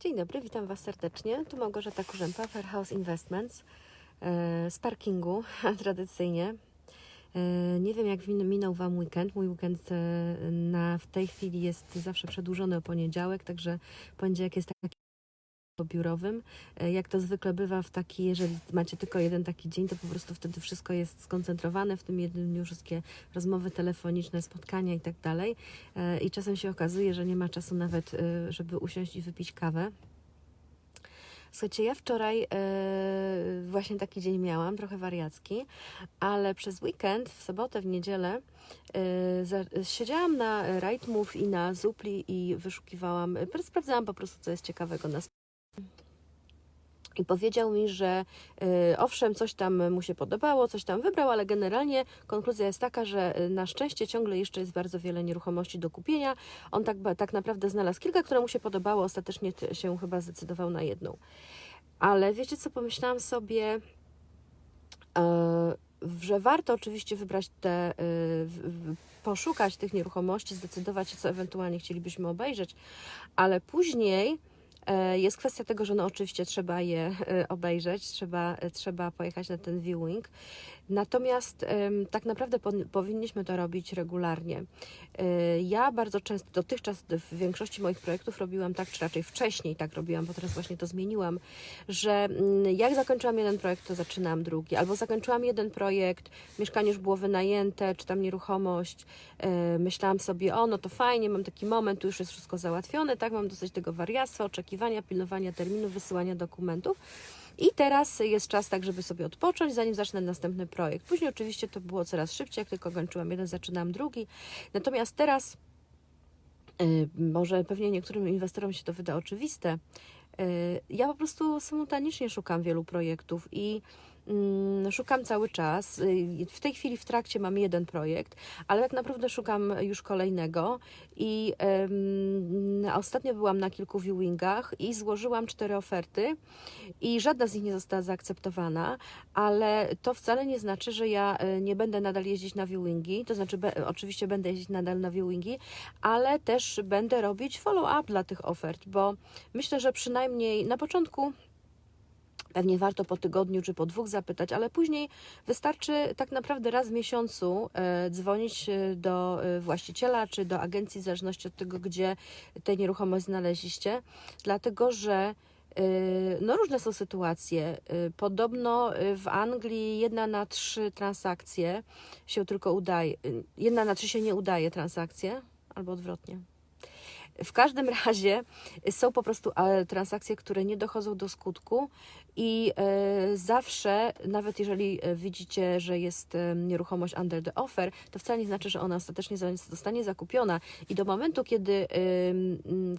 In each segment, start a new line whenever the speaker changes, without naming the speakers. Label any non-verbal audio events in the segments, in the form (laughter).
Dzień dobry, witam Was serdecznie. Tu Małgorzata Kurzępa, Fairhouse Investments e, z parkingu, (laughs) tradycyjnie. E, Nie wiem, jak min- minął Wam weekend. Mój weekend e, na, w tej chwili jest zawsze przedłużony o poniedziałek, także poniedziałek jest taki biurowym. E, Jak to zwykle bywa w taki, jeżeli macie tylko jeden taki dzień, to po prostu wtedy wszystko jest skoncentrowane w tym jednym dniu, wszystkie rozmowy telefoniczne, spotkania i tak dalej. E, I czasem się okazuje, że nie ma czasu nawet, e, żeby usiąść i wypić kawę. Słuchajcie, ja wczoraj e, właśnie taki dzień miałam, trochę wariacki, ale przez weekend, w sobotę, w niedzielę, e, za, siedziałam na Rightmove i na Zupli i wyszukiwałam, sprawdzałam po prostu, co jest ciekawego na i powiedział mi, że y, owszem, coś tam mu się podobało, coś tam wybrał, ale generalnie konkluzja jest taka, że y, na szczęście ciągle jeszcze jest bardzo wiele nieruchomości do kupienia. On tak, tak naprawdę znalazł kilka, które mu się podobało, ostatecznie się chyba zdecydował na jedną. Ale wiecie co, pomyślałam sobie, e, że warto oczywiście wybrać te, w- poszukać tych nieruchomości, zdecydować się, co ewentualnie chcielibyśmy obejrzeć, ale później jest kwestia tego, że no oczywiście trzeba je e, obejrzeć, trzeba, e, trzeba pojechać na ten viewing. Natomiast tak naprawdę powinniśmy to robić regularnie. E, Ja bardzo często, dotychczas w większości moich projektów robiłam tak, czy raczej wcześniej tak robiłam, bo teraz właśnie to zmieniłam, że mm, jak zakończyłam jeden projekt, to zaczynam drugi. Albo zakończyłam jeden projekt, mieszkanie już było wynajęte, czy tam nieruchomość. e, Myślałam sobie, o no to fajnie, mam taki moment, tu już jest wszystko załatwione, tak, mam dosyć tego wariactwa, oczekiwania, pilnowania terminu, wysyłania dokumentów. I teraz jest czas tak, żeby sobie odpocząć, zanim zacznę następny projekt. Później oczywiście to było coraz szybciej, jak tylko kończyłam jeden, zaczynałam drugi. Natomiast teraz, y, może pewnie niektórym inwestorom się to wyda oczywiste, y, ja po prostu symultanicznie szukam wielu projektów i szukam cały czas. Y, W tej chwili w trakcie mam jeden projekt, ale tak naprawdę szukam już kolejnego i em, ostatnio byłam na kilku viewingach i złożyłam cztery oferty i żadna z nich nie została zaakceptowana, ale to wcale nie znaczy, że ja e, nie będę nadal jeździć na viewingi, to znaczy be, oczywiście będę jeździć nadal na viewingi, ale też będę robić follow-up dla tych ofert, bo myślę, że przynajmniej na początku Pewnie warto po tygodniu czy po dwóch zapytać, ale później wystarczy tak naprawdę raz w miesiącu e, dzwonić e, do e, właściciela czy do agencji, w zależności od tego, gdzie tę nieruchomość znaleźliście, dlatego że no różne są sytuacje. Podobno w Anglii jedna na trzy transakcje się tylko udaje, jedna na trzy się nie udaje transakcje, albo odwrotnie. W każdym razie są po prostu e, transakcje, które nie dochodzą do skutku i e, zawsze, nawet jeżeli e, widzicie, że jest nieruchomość under the offer, to wcale nie znaczy, że ona ostatecznie zostanie zakupiona i do momentu, kiedy,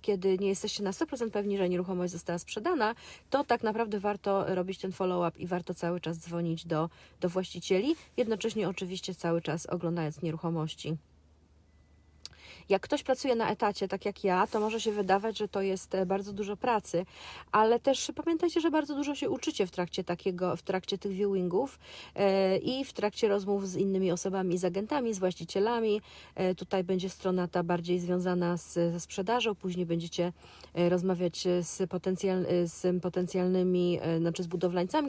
kiedy nie jesteście na 100% pewni, że nieruchomość została sprzedana, to tak naprawdę warto robić ten follow-up i warto cały czas dzwonić do, do właścicieli, jednocześnie oczywiście cały czas oglądając nieruchomości. Jak ktoś pracuje na etacie, tak jak ja, to może się wydawać, że to jest e, bardzo dużo pracy, ale też pamiętajcie, że bardzo dużo się uczycie w trakcie takiego, w trakcie tych viewingów e, i w trakcie rozmów z innymi osobami, z agentami, z właścicielami. E, tutaj będzie strona ta bardziej związana z, ze sprzedażą, później będziecie rozmawiać z, potencjal, z potencjalnymi, znaczy z budowlańcami,